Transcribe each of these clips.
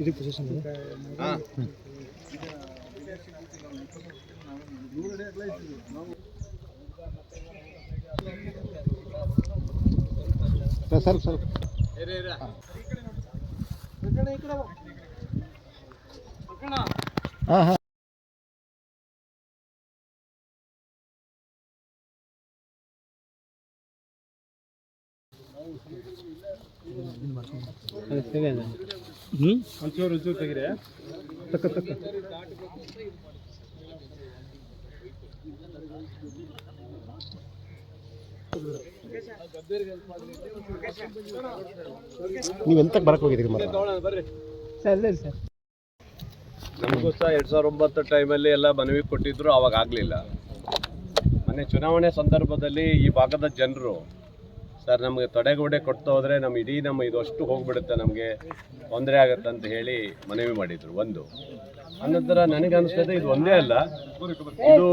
ಇದು position sir sir ಹಾಂ. ಹಾಂ ಹ್ಞೂ ಒಂಚೂರು ಒಂಚೂರು ತೆಗಿರಿ ತಕ್ಕ ತಕ್ಕ ನೀವು ಎಂತಕ್ಕೆ ಬರಕ್ಕೆ ಹೋಗಿದ್ದೀರಿ ಮತ್ತೆ ಸರ್ ಸರ್. ನಮಗೂ ಸಹ ಎರಡು ಸಾವಿರದ ಒಂಬತ್ತು ಟೈಮಲ್ಲಿ ಎಲ್ಲ ಮನವಿ ಕೊಟ್ಟಿದ್ರು ಅವಾಗ ಆಗಲಿಲ್ಲ. ಮೊನ್ನೆ ಚುನಾವಣೆ ಸಂದರ್ಭದಲ್ಲಿ ಈ ಭಾಗದ ಜನರು ಸರ್, ನಮಗೆ ತಡೆಗೋಡೆ ಕೊಡ್ತಾ ಹೋದರೆ ನಮ್ಮ ಇಡೀ ನಮ್ಮ ಇದು ಅಷ್ಟು ಹೋಗ್ಬಿಡುತ್ತೆ, ನಮಗೆ ತೊಂದರೆ ಆಗುತ್ತೆ ಅಂತ ಹೇಳಿ ಮನವಿ ಮಾಡಿದರು ಒಂದು. ಅನಂತರ ನನಗೆ ಅನಿಸ್ತದೆ ಇದು ಒಂದೇ ಅಲ್ಲ, ಇದು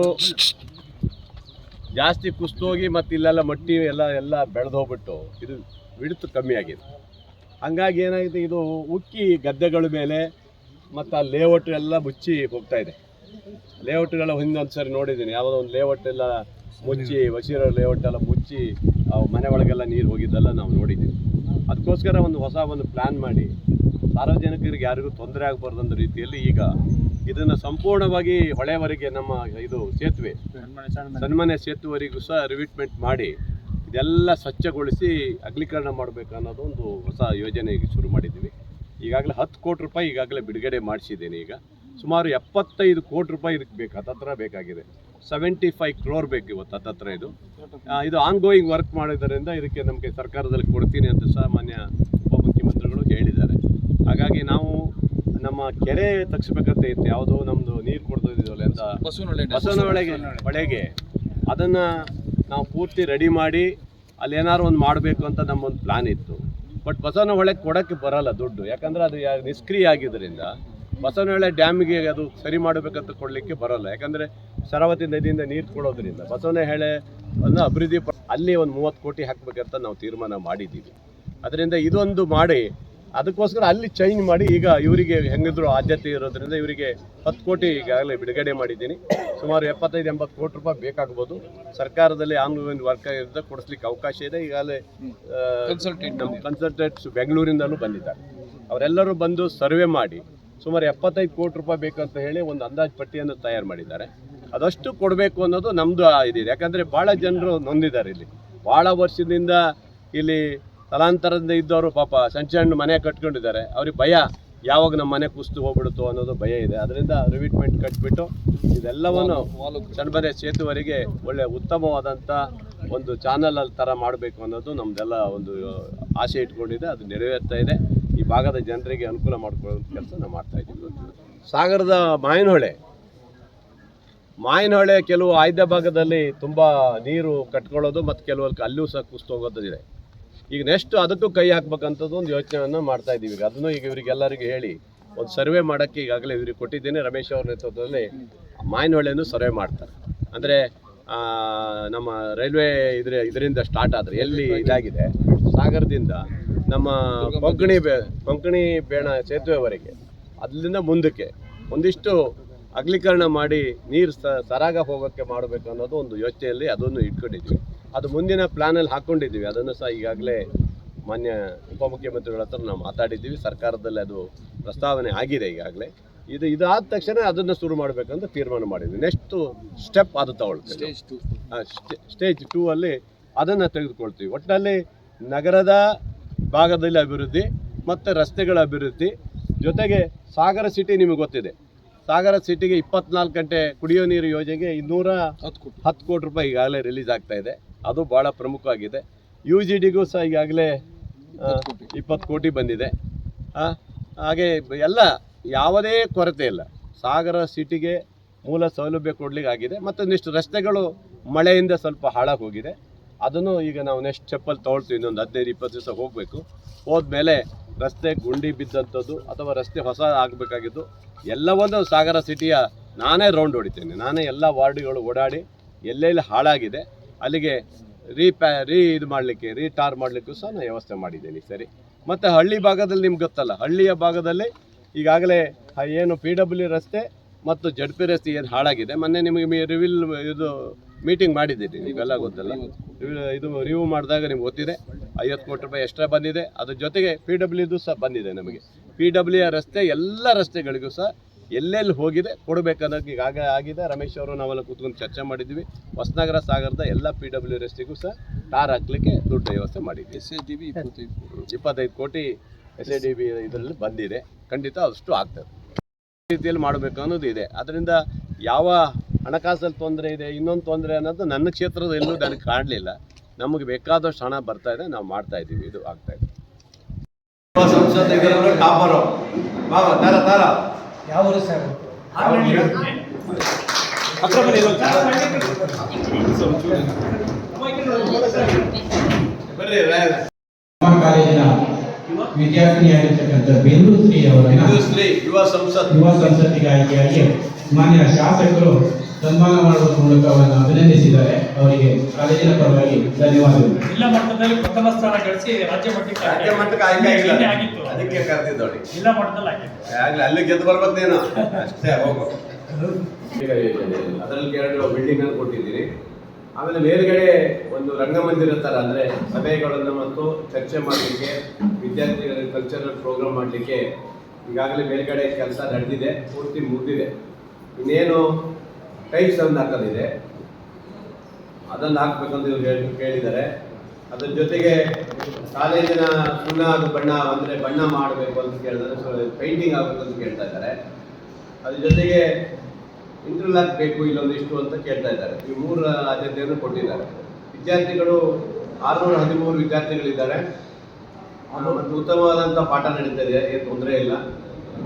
ಜಾಸ್ತಿ ಕುಸ್ತೋಗಿ ಮತ್ತು ಇಲ್ಲೆಲ್ಲ ಮಟ್ಟಿ ಎಲ್ಲ ಎಲ್ಲ ಬೆಳೆದು ಹೋಗ್ಬಿಟ್ಟು ಇದು ಬಿಡುತ್ತು ಕಮ್ಮಿ ಆಗಿದೆ. ಹಂಗಾಗಿ ಏನಾಗಿದೆ, ಇದು ಉಕ್ಕಿ ಗದ್ದೆಗಳ ಮೇಲೆ ಮತ್ತು ಆ ಲೇಔಟ್ ಎಲ್ಲ ಮುಚ್ಚಿ ಹೋಗ್ತಾ ಇದೆ. ಲೇಔಟ್ಗಳ ಹಿಂದೊಂದು ಸರಿ ನೋಡಿದ್ದೀನಿ, ಯಾವುದೋ ಒಂದು ಲೇಔಟ್ ಎಲ್ಲ ಮುಚ್ಚಿ ಲೇಔಟ್ ಎಲ್ಲ ಮುಚ್ಚಿ ಮನೆ ಒಳಗೆಲ್ಲ ನೀರು ಹೋಗಿದ್ದೆಲ್ಲ ನಾವು ನೋಡಿದ್ದೀವಿ. ಅದಕ್ಕೋಸ್ಕರ ಒಂದು ಹೊಸ ಒಂದು ಪ್ಲ್ಯಾನ್ ಮಾಡಿ. ಸಾರ್ವಜನಿಕರಿಗೆ ಯಾರಿಗೂ ತೊಂದರೆ ಆಗಬಾರ್ದು ರೀತಿಯಲ್ಲಿ ಈಗ ಇದನ್ನು ಸಂಪೂರ್ಣವಾಗಿ ಹೊಳೆವರೆಗೆ ನಮ್ಮ ಇದು ಸೇತುವೆ, ಸನ್ಮಾನ್ಯ ಸೇತುವರೆಗೂ ಸಹ ರಿವಿಟ್ಮೆಂಟ್ ಮಾಡಿ, ಇದೆಲ್ಲ ಸ್ವಚ್ಛಗೊಳಿಸಿ ಅಗ್ಲೀಕರಣ ಮಾಡಬೇಕು ಅನ್ನೋದು ಒಂದು ಹೊಸ ಯೋಜನೆ ಶುರು ಮಾಡಿದ್ದೀವಿ. ಈಗಾಗಲೇ ಹತ್ತು ಕೋಟಿ ರೂಪಾಯಿ ಈಗಾಗಲೇ ಬಿಡುಗಡೆ ಮಾಡಿಸಿದ್ದೇನೆ ಈಗ. ಸುಮಾರು ಎಪ್ಪತ್ತೈದು ಕೋಟಿ ರೂಪಾಯಿ ಇದಕ್ಕೆ ಬೇಕು ಹತ್ತತ್ರ ಬೇಕಾಗಿದೆ. ಸೆವೆಂಟಿ ಫೈವ್ ಕ್ರೋರ್ ಬೇಕು ಇವತ್ತು ಹತ್ತತ್ರ ಇದು. ಇದು ಆನ್ ಗೋಯಿಂಗ್ ವರ್ಕ್ ಮಾಡಿದ್ದರಿಂದ ಇದಕ್ಕೆ ನಮಗೆ ಸರ್ಕಾರದಲ್ಲಿ ಕೊಡ್ತೀನಿ ಅಂತ ಸಹ ಮಾನ್ಯ ಉಪಮುಖ್ಯಮಂತ್ರಿಗಳು ಹೇಳಿದ್ದಾರೆ. ಹಾಗಾಗಿ ನಾವು ನಮ್ಮ ಕೆರೆ ತಗ್ಸ್ಬೇಕಂತ ಇತ್ತು ಯಾವುದೋ ನಮ್ಮದು ನೀರು ಕೊಡ್ತಿದ್ದೀವಲ್ಲ ಅಂತ ಬಸವನೊಳಗೆ ಒಳಗೆ ಅದನ್ನು ನಾವು ಪೂರ್ತಿ ರೆಡಿ ಮಾಡಿ ಅಲ್ಲಿ ಏನಾದ್ರು ಒಂದು ಮಾಡಬೇಕು ಅಂತ ನಮ್ಮೊಂದು ಪ್ಲಾನ್ ಇತ್ತು. ಬಟ್ ಬಸವನ ಹೊಳೆಗೆ ಕೊಡೋಕ್ಕೆ ಬರಲ್ಲ ದುಡ್ಡು. ಯಾಕಂದರೆ ಅದು ಯಾ- ನಿಷ್ಕ್ರಿಯ ಆಗಿದ್ದರಿಂದ ಬಸವನಹೊಳೆ ಡ್ಯಾಮಿಗೆ ಅದು ಸರಿ ಮಾಡಬೇಕಂತ ಕೊಡಲಿಕ್ಕೆ ಬರೋಲ್ಲ. ಯಾಕಂದರೆ ಶರಾವತಿ ನದಿಯಿಂದ ನೀರು ಕೊಡೋದ್ರಿಂದ ಬಸವನಹೇಳೆ ಅನ್ನು ಅಭಿವೃದ್ಧಿ ಅಲ್ಲಿ ಒಂದು ಮೂವತ್ತು ಕೋಟಿ ಹಾಕಬೇಕಂತ ನಾವು ತೀರ್ಮಾನ ಮಾಡಿದ್ದೀವಿ. ಅದರಿಂದ ಇದೊಂದು ಮಾಡಿ ಅದಕ್ಕೋಸ್ಕರ ಅಲ್ಲಿ ಚೇಂಜ್ ಮಾಡಿ ಈಗ ಇವರಿಗೆ ಹೆಂಗಿದ್ರು ಆದ್ಯತೆ ಇರೋದ್ರಿಂದ ಇವರಿಗೆ ಹತ್ತು ಕೋಟಿ ಈಗಾಗಲೇ ಬಿಡುಗಡೆ ಮಾಡಿದ್ದೀನಿ. ಸುಮಾರು ಎಪ್ಪತ್ತೈದು ಎಂಬತ್ತು ಕೋಟಿ ರೂಪಾಯಿ ಬೇಕಾಗ್ಬೋದು. ಸರ್ಕಾರದಲ್ಲಿ ಆನ್ಲೈನ್ ವರ್ಕ್ ಇರೋದ್ರಿಂದ ಕೊಡಿಸ್ಲಿಕ್ಕೆ ಅವಕಾಶ ಇದೆ. ಈಗಾಗಲೇ ನಮ್ಮ ಕನ್ಸಲ್ಟೆಂಟ್ಸ್ ಬೆಂಗಳೂರಿಂದಲೂ ಬಂದಿದ್ದಾರೆ. ಅವರೆಲ್ಲರೂ ಬಂದು ಸರ್ವೆ ಮಾಡಿ ಸುಮಾರು ಎಪ್ಪತ್ತೈದು ಕೋಟಿ ರೂಪಾಯಿ ಬೇಕಂತ ಹೇಳಿ ಒಂದು ಅಂದಾಜು ಪಟ್ಟಿಯನ್ನು ತಯಾರು ಮಾಡಿದ್ದಾರೆ. ಅದಷ್ಟು ಕೊಡಬೇಕು ಅನ್ನೋದು ನಮ್ಮದು ಇದಿದೆ. ಯಾಕಂದರೆ ಭಾಳ ಜನರು ನೊಂದಿದ್ದಾರೆ ಇಲ್ಲಿ. ಭಾಳ ವರ್ಷದಿಂದ ಇಲ್ಲಿ ತಲಾಂತರದಿಂದ ಇದ್ದವರು ಪಾಪ ಸಣ್ಣ ಸಣ್ಣ ಮನೆ ಕಟ್ಕೊಂಡಿದ್ದಾರೆ. ಅವ್ರಿಗೆ ಭಯ ಯಾವಾಗ ನಮ್ಮ ಮನೆ ಕುಸ್ತು ಹೋಗ್ಬಿಡುತ್ತೋ ಅನ್ನೋದು ಭಯ ಇದೆ. ಅದರಿಂದ ರಿವಿಟ್ಮೆಂಟ್ ಕಟ್ಬಿಟ್ಟು ಇದೆಲ್ಲವನ್ನು ಸಣ್ಣ ಸೇತುವರಿಗೆ ಒಳ್ಳೆ ಉತ್ತಮವಾದಂಥ ಒಂದು ಚಾನಲ್ ಅಲ್ಲಿ ಥರ ಮಾಡಬೇಕು ಅನ್ನೋದು ನಮ್ಮದೆಲ್ಲ ಒಂದು ಆಸೆ ಇಟ್ಕೊಂಡಿದೆ. ಅದು ನೆರವೇರ್ತಾ ಇದೆ. ಈ ಭಾಗದ ಜನರಿಗೆ ಅನುಕೂಲ ಮಾಡಿಕೊಳ್ಳುವಂಥ ಕೆಲಸ ಮಾಡ್ತಾ ಇದ್ದೀವಿ ಸಾಗರದ ಮಾಯನಹೊಳೆ ಮಾಯನಹೊಳೆ ಕೆಲವು ಆಯ್ದ ಭಾಗದಲ್ಲಿ ತುಂಬ ನೀರು ಕಟ್ಕೊಳ್ಳೋದು ಮತ್ತು ಕೆಲವಲ್ಲಿ ಅಲ್ಲೂ ಸಹ ಕುಸ್ತು ಹೋಗೋದಿದೆ ಈಗ ನೆಕ್ಸ್ಟ್ ಅದಕ್ಕೂ ಕೈ ಹಾಕ್ಬೇಕಂಥದ್ದು ಒಂದು ಯೋಚನೆಯನ್ನು ಮಾಡ್ತಾ ಇದ್ದೀವಿ. ಈಗ ಅದನ್ನು ಈಗ ಇವರಿಗೆಲ್ಲರಿಗೂ ಹೇಳಿ ಒಂದು ಸರ್ವೆ ಮಾಡೋಕ್ಕೆ ಈಗಾಗಲೇ ಇವ್ರಿಗೆ ಕೊಟ್ಟಿದ್ದೇನೆ. ರಮೇಶ್ ಅವ್ರ ನೇತೃತ್ವದಲ್ಲಿ ಮಾಯನಹೊಳೆಯನ್ನು ಸರ್ವೆ ಮಾಡ್ತಾರೆ. ಅಂದರೆ ನಮ್ಮ ರೈಲ್ವೆ ಇದ್ರೆ ಇದರಿಂದ ಸ್ಟಾರ್ಟ್ ಆದರೆ ಎಲ್ಲಿ ಇದಾಗಿದೆ? ಸಾಗರದಿಂದ ನಮ್ಮ ಕೊಂಕಣಿ ಬೇ ಕೊಂಕಣಿ ಬೇಣ ಸೇತುವೆವರೆಗೆ. ಅಲ್ಲಿಂದ ಮುಂದಕ್ಕೆ ಒಂದಿಷ್ಟು ಅಗಲೀಕರಣ ಮಾಡಿ ನೀರು ಸರಾಗ ಹೋಗೋಕ್ಕೆ ಮಾಡಬೇಕು ಅನ್ನೋದು ಒಂದು ಯೋಚನೆಯಲ್ಲಿ ಅದನ್ನು ಇಟ್ಕೊಂಡಿದ್ವಿ. ಅದು ಮುಂದಿನ ಪ್ಲ್ಯಾನಲ್ಲಿ ಹಾಕ್ಕೊಂಡಿದ್ದೀವಿ. ಅದನ್ನು ಸಹ ಈಗಾಗಲೇ ಮಾನ್ಯ ಉಪಮುಖ್ಯಮಂತ್ರಿಗಳ ಹತ್ರ ನಾವು ಮಾತಾಡಿದ್ದೀವಿ. ಸರ್ಕಾರದಲ್ಲಿ ಅದು ಪ್ರಸ್ತಾವನೆ ಆಗಿದೆ ಈಗಾಗಲೇ. ಇದು ಇದಾದ ತಕ್ಷಣ ಅದನ್ನು ಶುರು ಮಾಡಬೇಕಂತ ತೀರ್ಮಾನ ಮಾಡಿದ್ವಿ. ನೆಕ್ಸ್ಟು ಸ್ಟೆಪ್ ಅದು ತಗೊಳ್ತೀವಿ ಸ್ಟೇಜ್ ಟೂ ಅಲ್ಲಿ ಅದನ್ನು ತೆಗೆದುಕೊಳ್ತೀವಿ. ಒಟ್ಟಿನಲ್ಲಿ ನಗರದ ಭಾಗದಲ್ಲಿ ಅಭಿವೃದ್ಧಿ ಮತ್ತು ರಸ್ತೆಗಳ ಅಭಿವೃದ್ಧಿ. ಜೊತೆಗೆ ಸಾಗರ ಸಿಟಿ ನಿಮಗೆ ಗೊತ್ತಿದೆ. ಸಾಗರ ಸಿಟಿಗೆ ಇಪ್ಪತ್ನಾಲ್ಕು ಗಂಟೆ ಕುಡಿಯೋ ನೀರು ಯೋಜನೆಗೆ ಇನ್ನೂರ ಹತ್ತು ಕೋಟಿ. ರೂಪಾಯಿ ಈಗಾಗಲೇ ರಿಲೀಸ್ ಆಗ್ತಾ ಇದೆ. ಅದು ಭಾಳ ಪ್ರಮುಖವಾಗಿದೆ. ಯು ಜಿ ಡಿಗೂ ಸಹ ಈಗಾಗಲೇ ಇಪ್ಪತ್ತು ಕೋಟಿ. ಬಂದಿದೆ. ಹಾಗೆ ಎಲ್ಲ ಯಾವುದೇ ಕೊರತೆ ಇಲ್ಲ. ಸಾಗರ ಸಿಟಿಗೆ ಮೂಲ ಸೌಲಭ್ಯ ಕೊಡ್ಲಿಕ್ಕೆ ಆಗಿದೆ. ಮತ್ತು ಒಂದಿಷ್ಟು ರಸ್ತೆಗಳು ಮಳೆಯಿಂದ ಸ್ವಲ್ಪ ಹಾಳಾಗಿ ಹೋಗಿದೆ. ಅದನ್ನು ಈಗ ನಾವು ನೆಕ್ಸ್ಟ್ ಸ್ಟೆಪ್ಪಲ್ಲಿ ತೊಗೊಳ್ತೀವಿ. ಇನ್ನೊಂದು ಹದಿನೈದು, ಇಪ್ಪತ್ತು ದಿವಸ ಹೋಗಬೇಕು. ಹೋದ್ಮೇಲೆ ರಸ್ತೆ ಗುಂಡಿ ಬಿದ್ದಂಥದ್ದು ಅಥವಾ ರಸ್ತೆ ಹೊಸ ಆಗಬೇಕಾಗಿದ್ದು ಎಲ್ಲವನ್ನು ಸಾಗರ ಸಿಟಿಯ ನಾನೇ ರೌಂಡ್ ಹೊಡಿತೇನೆ. ನಾನೇ ಎಲ್ಲ ವಾರ್ಡ್ಗಳು ಓಡಾಡಿ ಎಲ್ಲೆಲ್ಲಿ ಹಾಳಾಗಿದೆ, ಅಲ್ಲಿಗೆ ರೀಪ್ಯಾ ರೀ ಇದು ಮಾಡಲಿಕ್ಕೆ ರೀಟಾರ್ ಮಾಡಲಿಕ್ಕೂ ಸಹ ನಾನು ವ್ಯವಸ್ಥೆ ಮಾಡಿದ್ದೀನಿ. ಸರಿ. ಮತ್ತು ಹಳ್ಳಿ ಭಾಗದಲ್ಲಿ ನಿಮ್ಗೆ ಗೊತ್ತಲ್ಲ, ಹಳ್ಳಿಯ ಭಾಗದಲ್ಲಿ ಈಗಾಗಲೇ ಏನು ಪಿ ಡಬ್ಲ್ಯೂ ರಸ್ತೆ ಮತ್ತು ಜಡ್ ಪಿ ರಸ್ತೆ ಏನು ಹಾಳಾಗಿದೆ? ಮೊನ್ನೆ ನಿಮಗೆ ರಿವಿಲ್ ಇದು ಮೀಟಿಂಗ್ ಮಾಡಿದ್ದೀರಿ ನೀವೆಲ್ಲ ಗೊತ್ತಲ್ಲ? ಇದು ರಿವ್ಯೂ ಮಾಡಿದಾಗ ನಿಮ್ಗೆ ಗೊತ್ತಿದೆ ಐವತ್ತು ಕೋಟಿ ರೂಪಾಯಿ ಎಕ್ಸ್ಟ್ರಾ ಬಂದಿದೆ. ಅದ್ರ ಜೊತೆಗೆ ಪಿ ಡಬ್ಲ್ಯೂದು ಸಹ ಬಂದಿದೆ ನಮಗೆ. ಪಿ ಡಬ್ಲ್ಯೂ ರಸ್ತೆ ಎಲ್ಲ ರಸ್ತೆಗಳಿಗೂ ಸಹ ಎಲ್ಲೆಲ್ಲಿ ಹೋಗಿದೆ ಕೊಡಬೇಕನ್ನೋದು ಈಗಾಗ ಆಗಿದೆ. ರಮೇಶ್ ಅವರು ನಾವೆಲ್ಲ ಕೂತ್ಕೊಂಡು ಚರ್ಚೆ ಮಾಡಿದ್ವಿ. ಹೊಸನಗರ ಸಾಗರದ ಎಲ್ಲ ಪಿ ಡಬ್ಲ್ಯೂ ರಸ್ತೆಗೂ ಸಹ ಟಾರ್ ಹಾಕ್ಲಿಕ್ಕೆ ದುಡ್ಡು ವ್ಯವಸ್ಥೆ ಮಾಡಿದ್ವಿ ಎಸ್ ಎ ಡಿ ಬಿ ಇಪ್ಪತ್ತೈದು ಕೋಟಿ. ಎಸ್ ಎ ಡಿ ಬಿ ಇದರಲ್ಲಿ ಬಂದಿದೆ. ಖಂಡಿತ ಅಷ್ಟು ಆಗ್ತದೆ. ರೀತಿಯಲ್ಲಿ ಮಾಡಬೇಕು ಅನ್ನೋದು ಇದೆ. ಅದರಿಂದ ಯಾವ ಹಣಕಾಸಲ್ಲಿ ತೊಂದರೆ ಇದೆ ಇನ್ನೊಂದು ತೊಂದರೆ ಅನ್ನೋದು ನನ್ನ ಕ್ಷೇತ್ರದ ಎಲ್ಲೂ ನನಗೆ ಕಾಣಲಿಲ್ಲ. ನಮಗೆ ಬೇಕಾದಷ್ಟು ಹಣ ಬರ್ತಾ ಇದೆ ನಾವು ಮಾಡ್ತಾ ಇದ್ದೀವಿ ಇದು ಆಗ್ತಾ ಇದೆ. ಸಂಸದ ಯಾವ ಸರ್ ಬರ್ರಿ ನಮ್ಮ ಕಾಲೇಜಿನ ವಿದ್ಯಾರ್ಥಿನಿಯಾಗಿರ್ತಕ್ಕಂಥ ಬೆಂಗಳೂರು ಶ್ರೀ ಅವರನ್ನ ಯುವ ಸಂಸತ್. ಯುವ ಸಂಸತ್ತಿಗೆ ಆಯ್ಕೆಯಾಗಿ ಮಾನ್ಯ ಶಾಸಕರು ಸನ್ಮಾನ ಮಾಡುವ ಮೂಲಕ ಅವರನ್ನು ಅಭಿನಂದಿಸಿದ್ದಾರೆ. ಅವರಿಗೆ ಕಾಲೇಜಿನ ಪರವಾಗಿ ಧನ್ಯವಾದಗಳು. ಜಿಲ್ಲಾ ಮಟ್ಟದಲ್ಲಿ ಪ್ರಥಮ ಸ್ಥಾನ ಗಳಿಸಿ ರಾಜ್ಯ ಮಟ್ಟಕ್ಕೆ ರಾಜ್ಯ ಮಟ್ಟಕ್ಕೆ ಆಯ್ಕೆ ಆಗಿಲ್ಲ. ಆಗಿತ್ತು. ಅದಕ್ಕೆ ಕರೆದಿದ್ದೋಡಿ ಜಿಲ್ಲಾ ಮಟ್ಟದಲ್ಲಿ ಆಗಿತ್ತು. ಆಗ್ಲಿ ಅಲ್ಲಿ ಗೆದ್ದು ಬರ್ಬೇಕೇನೋ ಅಷ್ಟೇ ಹೋಗು. ಅದರಲ್ಲಿ ಎರಡು ಬಿಲ್ಡಿಂಗ್ ಅನ್ನು ಕೊಟ್ಟಿದ್ದೀರಿ. ಆಮೇಲೆ ಮೇಲ್ಗಡೆ ಒಂದು ರಂಗಮಂದಿರ ಥರ ಅಂದರೆ ಸಭೆಗಳನ್ನು ಮತ್ತು ಚರ್ಚೆ ಮಾಡಲಿಕ್ಕೆ, ವಿದ್ಯಾರ್ಥಿಗಳ ಕಲ್ಚರಲ್ ಪ್ರೋಗ್ರಾಮ್ ಮಾಡಲಿಕ್ಕೆ ಈಗಾಗಲೇ ಮೇಲ್ಗಡೆ ಕೆಲಸ ನಡೆದಿದೆ, ಪೂರ್ತಿ ಮುಗಿದಿದೆ. ಇನ್ನೇನು ಟೈಪ್ಸ್ ಒಂದು ಹಾಕೋದಿದೆ. ಅದನ್ನು ಹಾಕ್ಬೇಕಂತ ಇವ್ರು ಹೇಳಿ, ಕೇಳಿದ್ದಾರೆ. ಅದ್ರ ಜೊತೆಗೆ ಕಾಲೇಜಿನ ಸುಣ್ಣ ಅದು ಬಣ್ಣ ಅಂದರೆ ಬಣ್ಣ ಮಾಡಬೇಕು ಅಂತ ಕೇಳಿದರೆ ಪೇಂಟಿಂಗ್ ಆಗಬೇಕು ಅಂತ ಕೇಳ್ತಾ ಇದ್ದಾರೆ. ಅದ್ರ ಜೊತೆಗೆ ಇಂಟರ್ಲಾಕ್ ಬೇಕು ಇಲ್ಲೊಂದಿಷ್ಟು ಅಂತ ಕೇಳ್ತಾ ಇದ್ದಾರೆ. ಈ ಮೂರು ಆದ್ಯತೆಯನ್ನು ಕೊಟ್ಟಿದ್ದಾರೆ. ವಿದ್ಯಾರ್ಥಿಗಳು, ಆರುನೂರ ಹದಿಮೂರು ವಿದ್ಯಾರ್ಥಿಗಳಿದ್ದಾರೆ. ಮತ್ತು ಉತ್ತಮವಾದಂಥ ಪಾಠ ನಡೀತಾ ಇದೆ, ಏನು ತೊಂದರೆ ಇಲ್ಲ.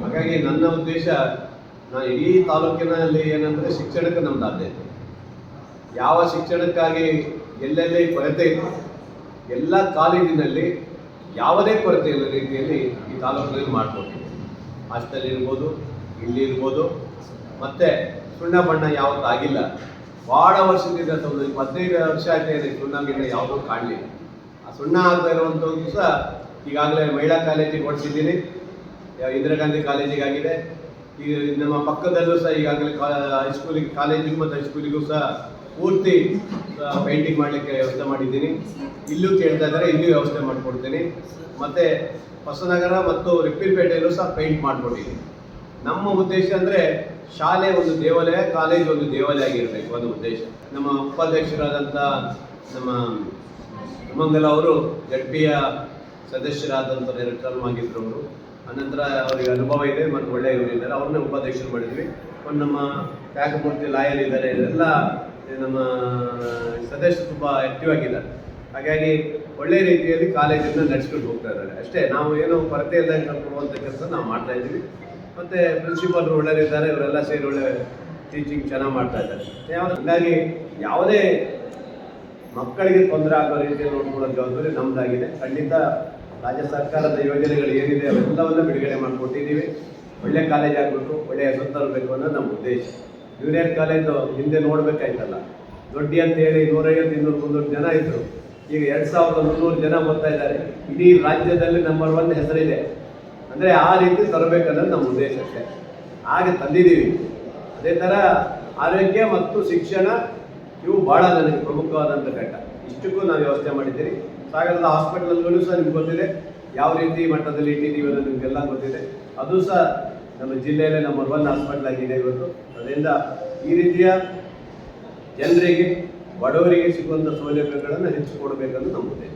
ಹಾಗಾಗಿ ನನ್ನ ಉದ್ದೇಶ, ನಾ ಇಡೀ ತಾಲೂಕಿನಲ್ಲಿ ಏನಂದರೆ ಶಿಕ್ಷಣಕ್ಕೆ ನಮ್ಮದು ಆದ್ಯತೆ. ಯಾವ ಶಿಕ್ಷಣಕ್ಕಾಗಿ ಎಲ್ಲೆಲ್ಲಿ ಕೊರತೆ ಇತ್ತು ಎಲ್ಲ ಕಾಲೇಜಿನಲ್ಲಿ ಯಾವುದೇ ಕೊರತೆ ಇಲ್ಲ ರೀತಿಯಲ್ಲಿ ಈ ತಾಲೂಕಿನಲ್ಲಿ ಮಾಡ್ಕೊಟ್ಟಿದೆ ಹಾಸ್ಟೆಲ್ ಇರ್ಬೋದು, ಇಲ್ಲಿ ಇರ್ಬೋದು, ಮತ್ತೆ ಸುಣ್ಣ ಬಣ್ಣ ಯಾವತ್ತೂ ಆಗಿಲ್ಲ. ಭಾಳ ವರ್ಷದಿಂದ ಒಂದು ಹದಿನೈದು ವರ್ಷ ಆಯ್ತಾ ಇದೆ ಸುಣ್ಣ ಗಿಣ್ಣ ಯಾವುದೂ ಕಾಣಲಿಲ್ಲ. ಆ ಸುಣ್ಣ ಆಗ್ತಾ ಇರುವಂಥದ್ದು ಸಹ ಈಗಾಗಲೇ ಮಹಿಳಾ ಕಾಲೇಜಿಗೆ ಓಡಿಸಿದ್ದೀನಿ ಇಂದಿರಾ ಗಾಂಧಿ ಕಾಲೇಜಿಗೆ ಆಗಿದೆ. ಈಗ ನಮ್ಮ ಪಕ್ಕದಲ್ಲೂ ಸಹ ಈಗಾಗಲೇ ಹೈಸ್ಕೂಲಿಗೆ ಕಾಲೇಜಿಗೂ ಮತ್ತು ಹೈಸ್ಕೂಲಿಗೂ ಸಹ ಪೂರ್ತಿ ಪೇಂಟಿಂಗ್ ಮಾಡಲಿಕ್ಕೆ ವ್ಯವಸ್ಥೆ ಮಾಡಿದ್ದೀನಿ. ಇಲ್ಲೂ ಕೇಳ್ತಾ ಇದ್ದಾರೆ ಇಲ್ಲೂ ವ್ಯವಸ್ಥೆ ಮಾಡಿಕೊಡ್ತೀನಿ. ಮತ್ತು ಹೊಸನಗರ ಮತ್ತು ರಿಪ್ಪಿಲ್ಪೇಟೆಯಲ್ಲೂ ಸಹ ಪೇಂಟ್ ಮಾಡಿಕೊಟ್ಟಿದ್ದೀನಿ ನಮ್ಮ ಉದ್ದೇಶ ಅಂದರೆ ಶಾಲೆ ಒಂದು ದೇವಾಲಯ, ಕಾಲೇಜ್ ಒಂದು ದೇವಾಲಯ ಆಗಿರಬೇಕು, ಅದು ಉದ್ದೇಶ. ನಮ್ಮ ಉಪಾಧ್ಯಕ್ಷರಾದಂಥ ನಮ್ಮ ಮಂಗಲ ಅವರು, ಜಡ್ಪಿಯ ಸದಸ್ಯರಾದಂಥ ಡೈರೆಕ್ಟರ್ ಆಗಿದ್ರು ಅವರು. ಅನಂತರ ಅವರಿಗೆ ಅನುಭವ ಇದೆ, ಮತ್ತು ಒಳ್ಳೆಯ ಇವರು ಇದ್ದಾರೆ. ಅವ್ರನ್ನ ಉಪಾಧ್ಯಕ್ಷರು ಮಾಡಿದ್ವಿ. ಒಂದು ನಮ್ಮ ತ್ಯಾಗಮೂರ್ತಿ ಲಾಯರ್ ಇದ್ದಾರೆ. ಇದೆಲ್ಲ ನಮ್ಮ ಸದಸ್ಯರು ತುಂಬ ಆ್ಯಕ್ಟಿವ್ ಆಗಿದ್ದಾರೆ. ಹಾಗಾಗಿ ಒಳ್ಳೆ ರೀತಿಯಲ್ಲಿ ಕಾಲೇಜನ್ನು ನಡೆಸ್ಕೊಂಡು ಹೋಗ್ತಾ ಇದ್ದಾರೆ. ಅಷ್ಟೇ, ನಾವು ಏನು ಕೊರತೆ ಇಲ್ಲದೆ ಕೊಡುವಂಥ ಕೆಲಸ ನಾವು ಮಾಡ್ತಾ ಇದ್ದೀವಿ. ಮತ್ತು ಪ್ರಿನ್ಸಿಪಲ್ರು ಒಳ್ಳೆಯರಿದ್ದಾರೆ ಇವರೆಲ್ಲ ಸೇರಿ ಒಳ್ಳೆ ಟೀಚಿಂಗ್ ಚೆನ್ನಾಗಿ ಮಾಡ್ತಾ ಇದ್ದಾರೆ. ಹಾಗಾಗಿ ಯಾವುದೇ ಮಕ್ಕಳಿಗೆ ತೊಂದರೆ ಆಗೋ ರೀತಿಯಲ್ಲಿ ನೋಡ್ಕೊಳ್ಳೋ ಜವಾಬ್ದಾರಿ ನಮ್ಮದಾಗಿದೆ ಖಂಡಿತ ರಾಜ್ಯ ಸರ್ಕಾರದ ಯೋಜನೆಗಳು ಏನಿದೆ ಅವೆಲ್ಲವನ್ನ ಬಿಡುಗಡೆ ಮಾಡಿಕೊಟ್ಟಿದ್ದೀವಿ. ಒಳ್ಳೆ ಕಾಲೇಜ್ ಆಗಬೇಕು ಒಳ್ಳೆಯ ಹೆಸರು ತರಬೇಕು ಅನ್ನೋದು ನಮ್ಮ ಉದ್ದೇಶ. ಜೂನಿಯರ್ ಕಾಲೇಜು ಹಿಂದೆ ನೋಡಬೇಕಾಯ್ತಲ್ಲ. ದೊಡ್ಡಿ ಅಂತ ಹೇಳಿ ನೂರೈವತ್ತು, ಇನ್ನೂರು, ಮುನ್ನೂರು ಜನ ಇದ್ದರು ಈಗ ಎರಡು ಸಾವಿರದ ಮುನ್ನೂರು ಜನ ಬರ್ತಾ ಇದ್ದಾರೆ. ಇಡೀ ರಾಜ್ಯದಲ್ಲಿ ನಂಬರ್ ಒನ್ ಹೆಸರಿದೆ. ಅಂದರೆ ಆ ರೀತಿ ತರಬೇಕನ್ನೋದು ನಮ್ಮ ಉದ್ದೇಶ ಅಷ್ಟೇ. ಹಾಗೆ ತಂದಿದ್ದೀವಿ. ಅದೇ ಥರ ಆರೋಗ್ಯ ಮತ್ತು ಶಿಕ್ಷಣ ಇವು ಭಾಳ ನನಗೆ ಪ್ರಮುಖವಾದಂಥ ಘಟ್ಟ. ಇಷ್ಟಕ್ಕೂ ನಾವು ವ್ಯವಸ್ಥೆ ಮಾಡಿದ್ದೀರಿ. ಸಾಗರದ ಹಾಸ್ಪಿಟಲ್ಗಳು ಸಹ ನಿಮ್ಗೆ ಗೊತ್ತಿದೆ. ಯಾವ ರೀತಿ ಮಟ್ಟದಲ್ಲಿ ಇಟ್ಟಿದ್ದೀವಿ ಅನ್ನೋದು ನಿಮಗೆಲ್ಲ ಗೊತ್ತಿದೆ. ಅದು ಸಹ ನಮ್ಮ ಜಿಲ್ಲೆಯಲ್ಲೇ ನಂಬರ್ ಒನ್ ಹಾಸ್ಪಿಟಲ್ ಆಗಿದೆ ಇವತ್ತು. ಅದರಿಂದ ಈ ರೀತಿಯ ಜನರಿಗೆ, ಬಡವರಿಗೆ ಸಿಗುವಂಥ ಸೌಲಭ್ಯಗಳನ್ನು ಹೆಚ್ಚು ಕೊಡಬೇಕನ್ನು ಉದ್ದೇಶ.